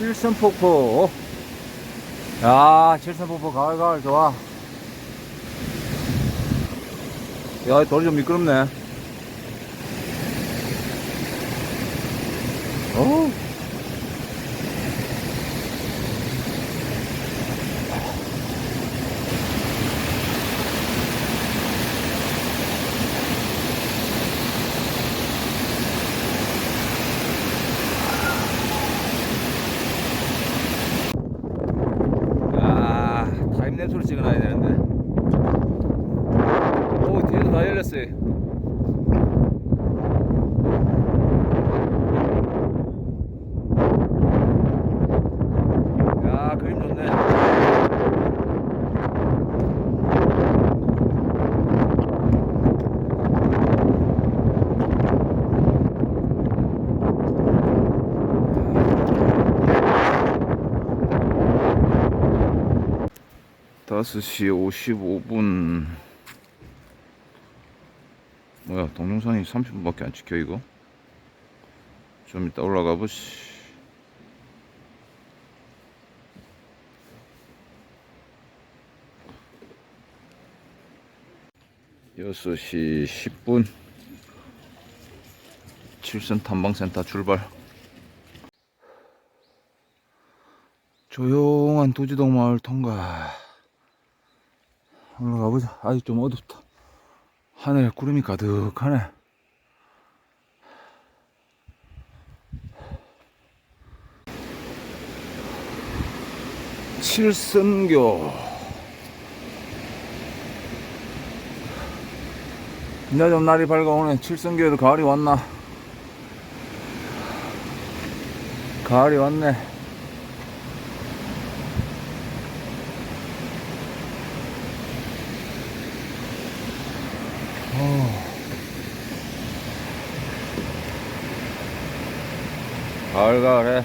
칠성폭포. 야, 칠성폭포 가을 가을 좋아. 야, 돌이 좀 미끄럽네. 어. 아, 타임랩 소리 찍어놔야 되는데. 다 열렸어요. 야, 그림 좋네. 다섯 시 55분. 뭐야, 동영상이 30분밖에 안 찍혀, 이거? 좀 이따 올라가 보시. 여섯 시 10분. 칠선 탐방센터 출발. 조용한 도지동 마을 통과. 올라가 보자. 아직 좀 어둡다. 하늘에 구름이 가득하네. 칠선교. 이제 좀 날이 밝아오네. 칠선교에도 가을이 왔나? 가을이 왔네. 가을 가을해.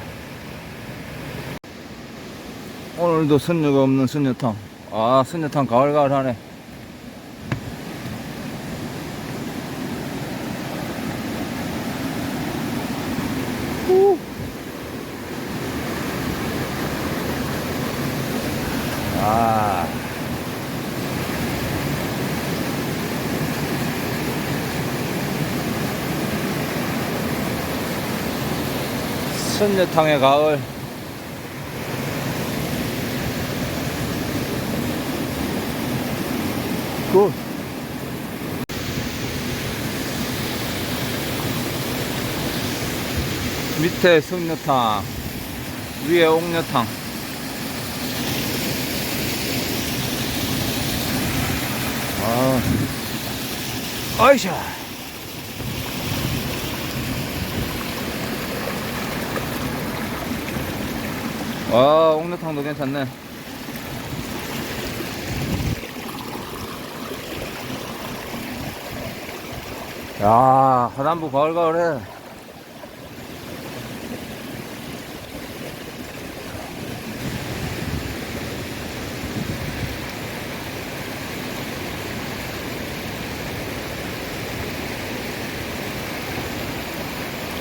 오늘도 선녀가 없는 선녀탕. 아, 선녀탕 가을 가을 하네. 후. 아. 선녀탕의 가을. 굿. 밑에 승려탕, 위에 옥녀탕. 아, 아이샤. 와, 옥녀탕도 괜찮네. 야, 하단부 가을가을해.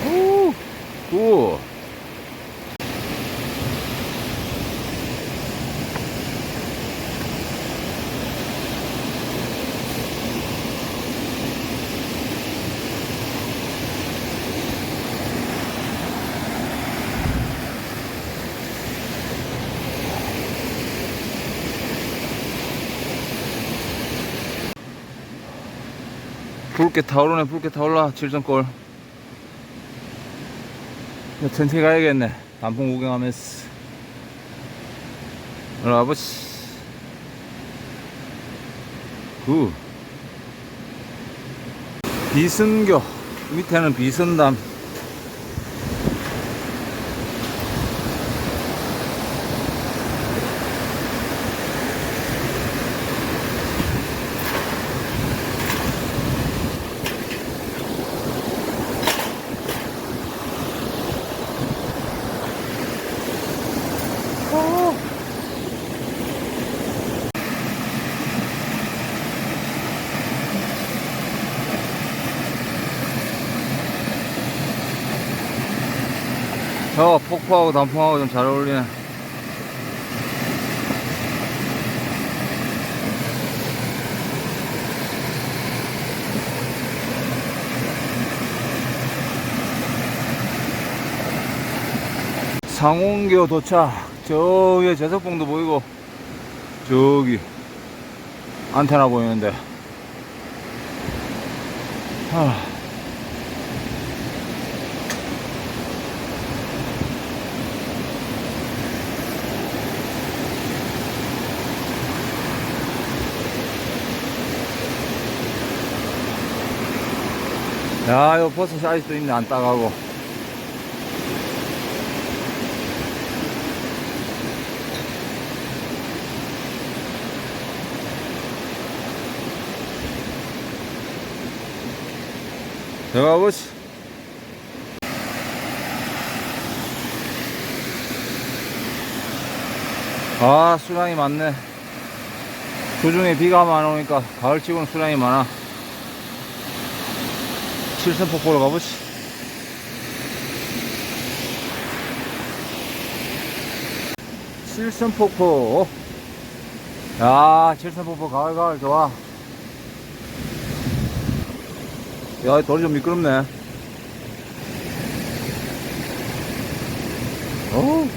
오, 굿. 붉게 타오르네 붉게 타올라 칠성골. 천천히 가야겠네. 단풍 구경하면서. 올라가 보시 구. 비선교. 밑에는 비선담 저 폭포하고 단풍하고 좀 잘 어울리네. 상온교 도착. 저 위에 제석봉도 보이고, 저기, 안테나 보이는데. 하. 야, 이거 버스 사이즈도 있네, 안 따가고. 내가 버스. 아, 수량이 많네. 도중에 비가 안 오니까 가을치고는 수량이 많아. 칠선 폭포로 가보지. 칠선 폭포. 야, 칠선 폭포 가을 가을 좋아. 야, 돌이 좀 미끄럽네. 어.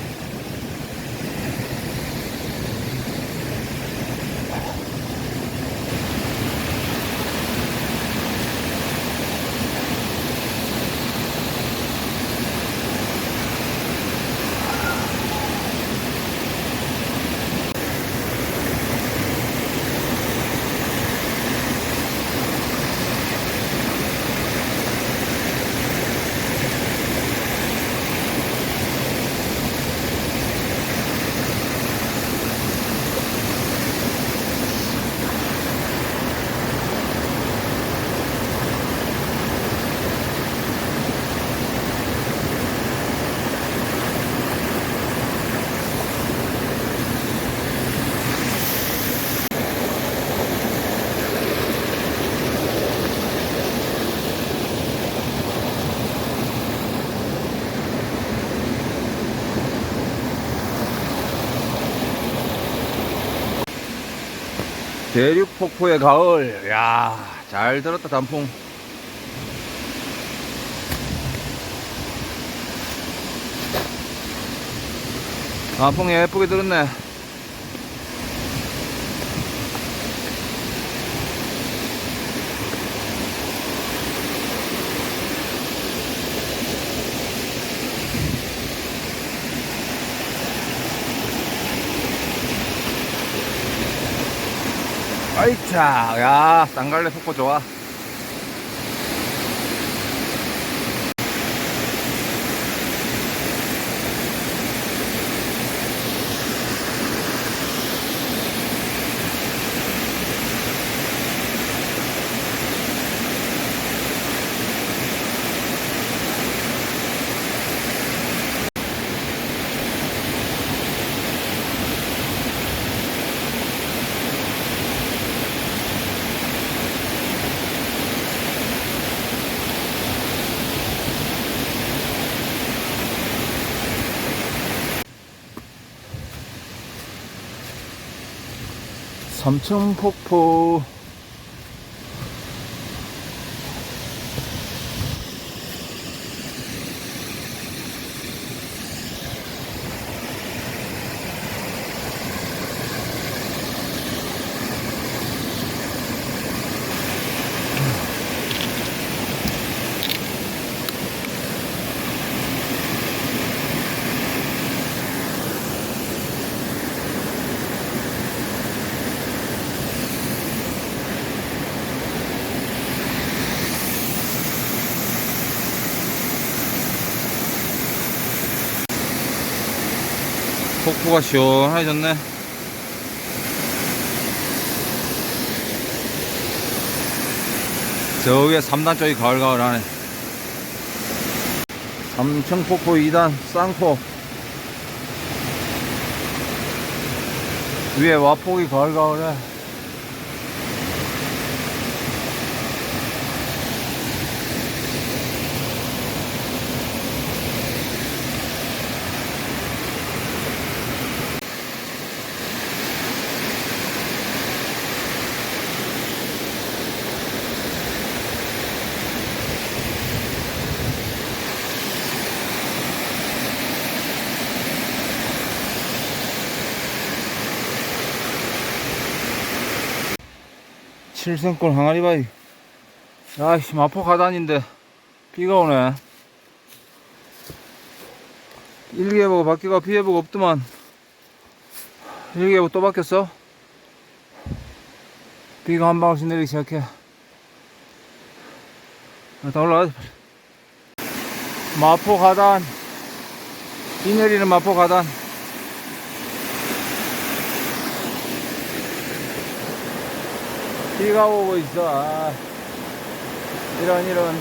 대륙 폭포의 가을. 야, 잘 들었다, 단풍. 단풍 예쁘게 들었네. 아이차, 야, 쌍갈래 폭포 좋아. 삼천폭포. 폭포가 시원해졌네. 저 위에 3단 쪽이 가을가을하네. 삼청폭포 2단 쌍포. 위에 와폭이 가을가을해. 칠성골 항아리 바위. 야씨 마포 가단인데 비가 오네. 일기예보가 바뀌고 비예보가 없더만. 일기예보 또 바뀌었어? 비가 한 방울씩 내리기 시작해. 다 올라가자. 마포 가단. 비 내리는 마포 가단. 비가 오고 있어. 아, 이런, 이런.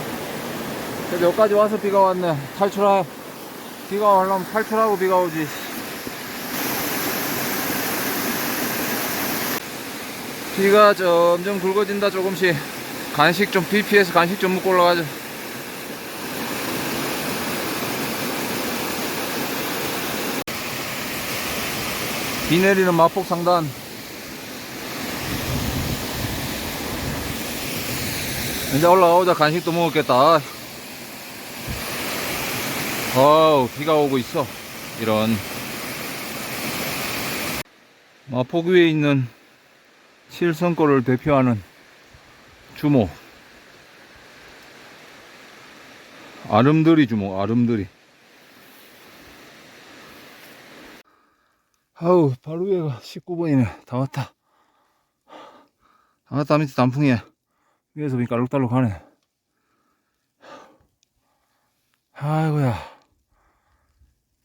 여기까지 와서 비가 왔네. 탈출하, 비가 오려면 탈출하고 비가 오지. 비가 점점 굵어진다, 조금씩. 간식 좀, 비 피해서 간식 좀 먹고 올라가자. 비 내리는 마폭 상단. 이제 올라오자 간식도 먹었겠다. 어우, 비가 오고 있어. 이런. 마폭 위에 있는 칠성골을 대표하는 주목. 아름드리 주목, 아름드리. 아우, 바로 위에가 19번이네. 다 왔다. 다 왔다, 밑에 단풍이야. 위에서 보니까 알록달록 하네. 아이고야.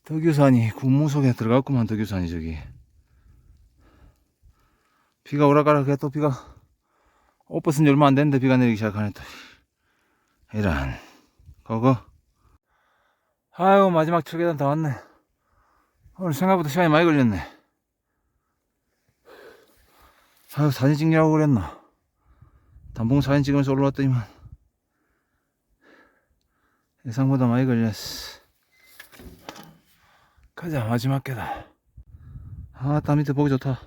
덕유산이 군무 속에 들어갔구만, 덕유산이 저기. 비가 오락가락해, 또 비가. 옷 벗은 지 얼마 안 됐는데 비가 내리기 시작하네, 또. 이런. 거거. 아이고, 마지막 철계단 다 왔네. 오늘 생각보다 시간이 많이 걸렸네. 아유, 사진 찍냐고 그랬나. 단봉 사진 찍으면서 올라왔더니만 예상보다 많이 걸렸어. 가자 마지막 개다 아따 밑에 보기 좋다.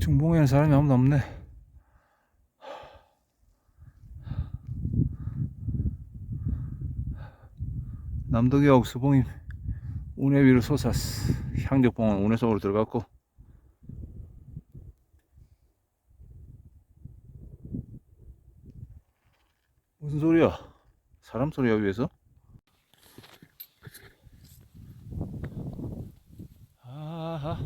중봉에는 사람이 아무도 없네. 남덕이하고 수봉이 운해 위로 솟았어. 향적봉은 운해 속으로 들어갔고 무슨 소리야? 사람 소리야 위에서? 아하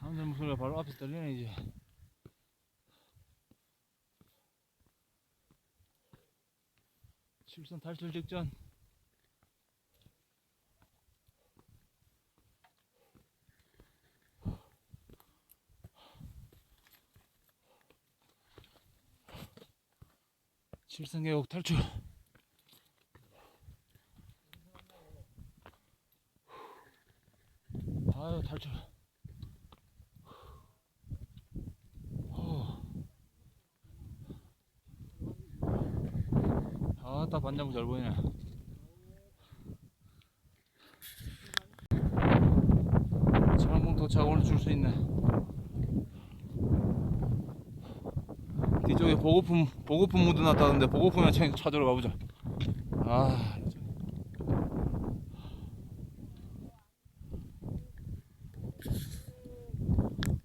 사람들 목소리가 바로 앞에 들리네 이제 칠선 탈출 직전 칠성계곡 탈출. 아유 탈출. 아따 반장구 잘 보이네. 창문 도착 오늘 줄 수 있네 뒤쪽에 보고품 보고품 묻어 놨다던데 보고품이나 챙- 찾으러 가보자. 아.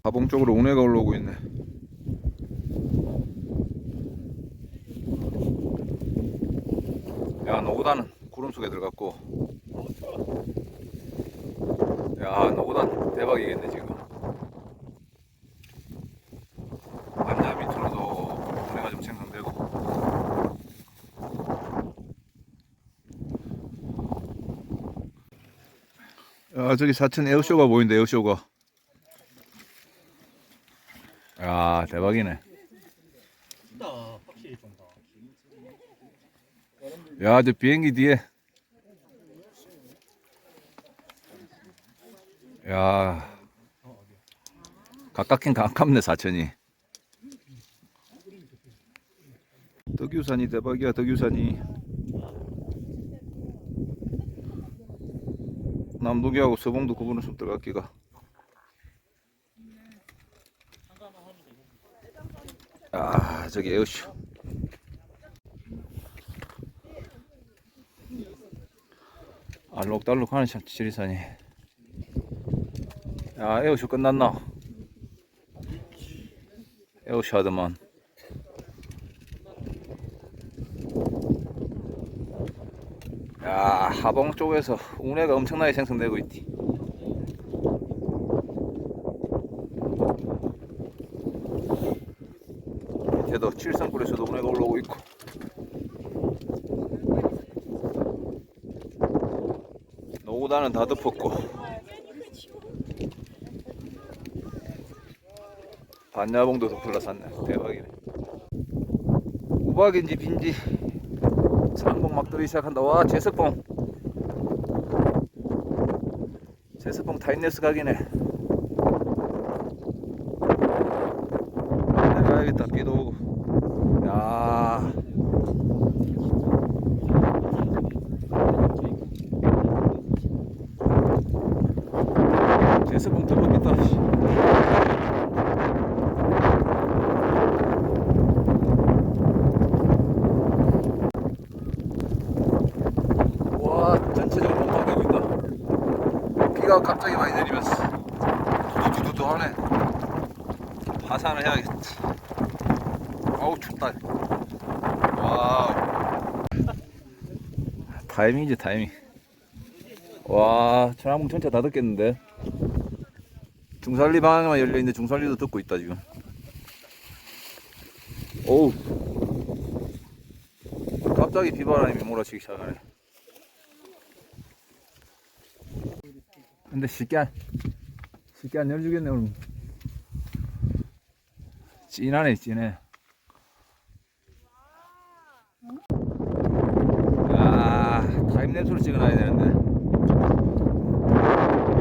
가봉 쪽으로 운해가 올라오고 있네. 야 노고단은 구름 속에 들어갔고. 야 노고단 대박이겠네 지금. 완자 밑으로도 운해가 좀 생성되고 야 저기 사천 에어쇼가 보인다 에어쇼가. 야 대박이네. 야 저 비행기 뒤에. 야. 가깝긴 가깝네 사천이. 덕유산이 대박이야 덕유산이 남두기하고 서봉도 구분할 수 들어갈 기가. 아 저기 에어쇼 알록달록 하는 참 지리산이. 야 에어쇼 끝났나? 에어쇼 하더만. 야 하봉 쪽에서 운해가 엄청나게 생성되고 있디. 밑에도 칠성굴에서도 운해가 올라오고 있고. 노구단은 다 덮었고. 반야봉도 덮을러샀네. 대박이네. 우박인지 빈지 막 들기 시작한다. 와 제습봉. 제습봉 타임랩스 각이네. 내가야겠다 비도 오고. 야. 제습봉 덮었겠다 와 전체적으로 bom방되고 있다 비가 갑자기 많이 내리면서 두두두두 하네. 하산을 해야겠지. 어우 춥다. 와 타이밍이지 타이밍. 와 천왕봉 전체 다 듣겠는데? 중산리 방향만 열려있는데 중산리도 듣고 있다 지금. 어우. 갑자기 비바람이 몰아치기 시작하네 근데 쉽게 안, 쉽게 안 열주겠네 오늘 찐하네 찐해. 아 타임 랩스로 찍어놔야 되는데.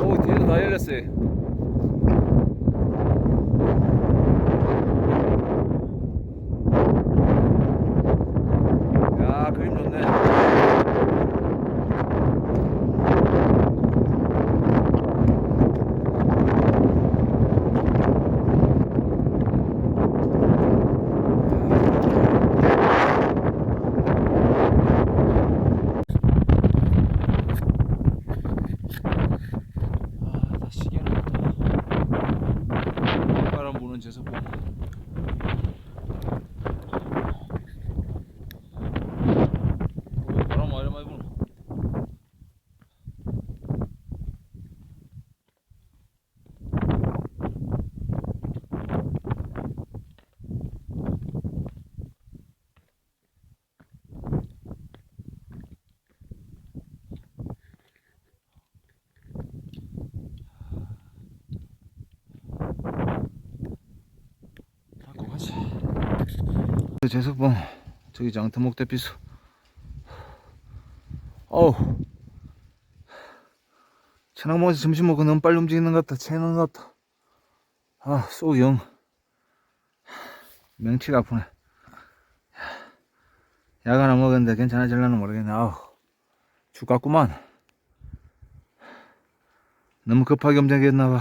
오 뒤에도 다 열렸어요 야 그림 좋네 아, 다 시계는 바람 부는 제석봉. 오, 바람 많이 많이 부네. 갖고 가자. 제석봉 저기 장터목 대피소. 어우. 천왕봉에서 점심 먹고 너무 빨리 움직이는 것 같다. 체는 것 같다. 아, 쏘 영. 명치가 아프네. 약 하나 먹었는데 괜찮아질려나 모르겠네. 아우. 죽겠구만. 너무 급하게 움직였나봐.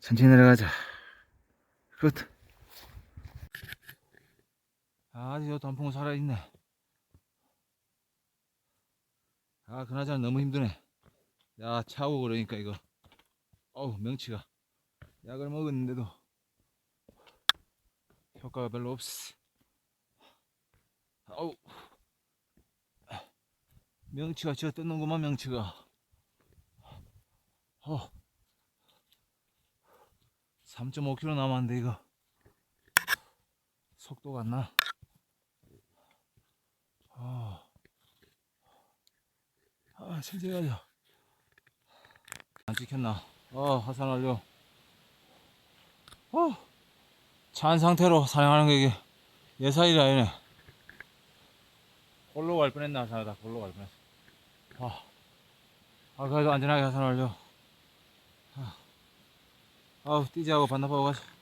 천천히 내려가자. 끝. 아, 저 단풍은 살아있네. 아, 그나저나 너무 힘드네. 야, 차고 그러니까 이거. 어우, 명치가. 약을 먹었는데도 효과가 별로 없어. 어우. 명치가 쥐어 뜯는구만, 명치가. 어. 3.5km 남았는데 이거 속도가 안 나. 아, 아 천천히 가자. 안 찍혔나? 어, 하산 완료. 어, 차한 상태로 사냥하는 게 이게 예사일이 아니네. 골로 갈 뻔했나, 하산하다. 골로 갈 뻔했어. 아, 아, 그래도 안전하게 하산 완료. 아, 아우, 띠지하고 반납하고 가자.